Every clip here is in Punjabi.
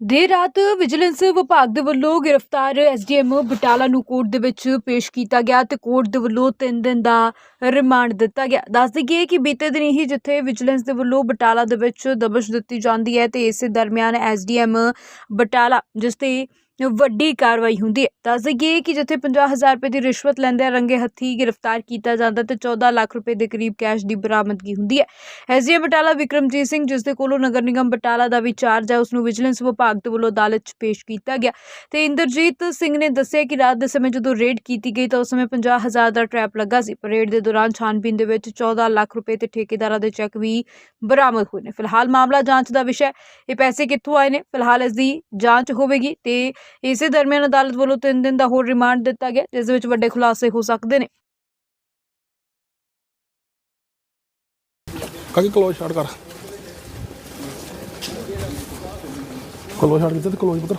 ਦੇਰ ਰਾਤ ਵਿਜੀਲੈਂਸ ਵਿਭਾਗ ਦੇ ਵੱਲੋਂ ਗ੍ਰਿਫਤਾਰ ਐਸਡੀਐਮ ਬਟਾਲਾ ਨੂੰ ਕੋਰਟ ਦੇ ਵਿੱਚ ਪੇਸ਼ ਕੀਤਾ ਗਿਆ ਤੇ ਕੋਰਟ ਦੇ ਵੱਲੋਂ 3 ਦਿਨ ਦਾ ਰਿਮਾਂਡ ਦਿੱਤਾ ਗਿਆ। ਦੱਸ ਦਈਏ ਕਿ ਬੀਤੇ ਦਿਨ ਹੀ ਜਿੱਥੇ ਵਿਜੀਲੈਂਸ ਦੇ ਵੱਲੋਂ ਬਟਾਲਾ ਦੇ ਵਿੱਚ ਦਬਸ਼ ਦਿੱਤੀ ਜਾਂਦੀ ਹੈ ਤੇ ਇਸੇ ਦਰਮਿਆਨ ਐਸਡੀਐਮ ਬਟਾਲਾ, ਜਿਸ ਤੇ ਵੱਡੀ ਕਾਰਵਾਈ ਹੁੰਦੀ ਹੈ। ਦੱਸ ਦਈਏ ਕਿ ਜਿੱਥੇ 50000 ਰੁਪਏ ਦੀ ਰਿਸ਼ਵਤ ਲੈਂਦੇ ਰੰਗੇ ਹੱਥੀ ਗ੍ਰਿਫਤਾਰ ਕੀਤਾ ਜਾਂਦਾ, ਤੇ 14 ਲੱਖ ਰੁਪਏ ਦੇ ਕਰੀਬ ਕੈਸ਼ ਦੀ ਬਰਾਮਦਗੀ ਹੁੰਦੀ ਹੈ। ਐਸਡੀਐਮ ਬਟਾਲਾ ਵਿਕਰਮਜੀਤ ਸਿੰਘ, ਜਿਸ ਦੇ ਕੋਲੋਂ ਨਗਰ ਨਿਗਮ ਬਟਾਲਾ ਦਾ ਵੀ ਚਾਰਜ ਹੈ ਉਸ ਨੂੰ ਵਿਜੀਲੈਂਸ ਵਿਭਾਗ ਦੇ ਵੱਲੋਂ ਅਦਾਲਤ 'ਚ ਪੇਸ਼ ਕੀਤਾ ਗਿਆ। ਤੇ ਇੰਦਰਜੀਤ ਸਿੰਘ ਨੇ ਦੱਸਿਆ ਕਿ ਰਾਤ ਦੇ ਸਮੇਂ ਜਦੋਂ ਰੇਡ ਕੀਤੀ ਗਈ, ਤਾਂ ਉਸ ਸਮੇਂ 50000 ਦਾ ਟਰੈਪ ਲੱਗਾ ਸੀ। ਪਰ ਰੇਡ ਦੇ ਦੌਰਾਨ ਛਾਨਬੀਨ ਦੇ ਵਿੱਚ 14 ਲੱਖ ਰੁਪਏ ਤੇ ਠੇਕੇਦਾਰਾਂ ਦੇ ਚੈੱਕ ਵੀ ਬਰਾਮਦ ਹੋਏ ਨੇ। ਫਿਲਹਾਲ ਮਾਮਲਾ ਜਾਂਚ ਦਾ ਵਿਸ਼ਾ ਇਹ ਪੈਸੇ ਕਿੱਥੋਂ ਆਏ ਨੇ? ਫਿਲਹਾਲ ਇਸ ਦੀ ਜਾਂਚ ਹੋਵੇਗੀ ਤੇ ਇਸੇ ਦਰਮਿਆਨ ਅਦਾਲਤ ਵੱਲੋਂ 3 ਦਿਨ ਦਾ ਹੋਰ ਰਿਮਾਂਡ ਦਿੱਤਾ ਗਿਆ, ਜਿਸ ਵਿੱਚ ਵੱਡੇ ਖੁਲਾਸੇ ਹੋ ਸਕਦੇ ਨੇ। ਕਾਕੀ, ਕਲੋਜ਼ ਸ਼ਾਟ ਕਰ। ਕਲੋਜ਼ ਸ਼ਾਟ ਕਿੱਥੇ ਤੇ ਕਲੋਜ਼ ਪੁੱਤਰ।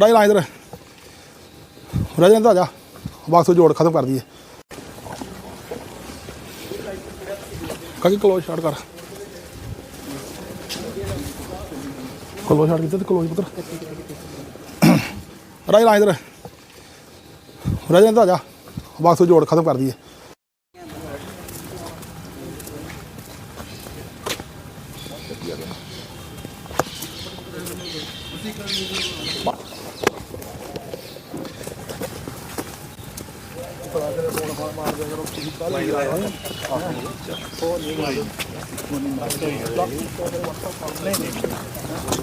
ਰਾਜ ਲਾ ਇਧਰ ਰਾਜ ਤਾਂ ਆ ਜਾ। ਬਾਕਸ ਜੋੜ ਖਤਮ ਕਰ ਦਈਏ। ਕਾਕੀ, ਕਲੋਜ਼ ਸ਼ਾਟ ਕਰ। ਕਲੋਜ਼ ਸ਼ਾਟ ਕਿੱਥੇ ਤੇ ਕਲੋਜ਼ ਪੁੱਤਰ। ਰਾਜ ਲਾ ਇਧਰ। ਰਾਜ ਨੇ ਤਾਂ ਜਾ। ਬਾਕਸ ਜੋੜ ਖਤਮ ਕਰ ਦਈਏ।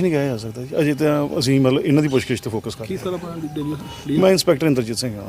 ਕੁਝ ਨਹੀਂ ਕਿਹਾ ਜਾ ਸਕਦਾ ਜੀ। ਅਜੇ ਤਾਂ ਅਸੀਂ ਮਤਲਬ ਇਹਨਾਂ ਦੀ ਪੁੱਛਗਿੱਛ ਤੇ ਫੋਕਸ ਕਰ ਰਹੇ ਸਰ ਆਪਣਾ ਹਾਂ ਮੈਂ ਇੰਸਪੈਕਟਰ ਇੰਦਰਜੀਤ ਸਿੰਘ ਹਾਂ।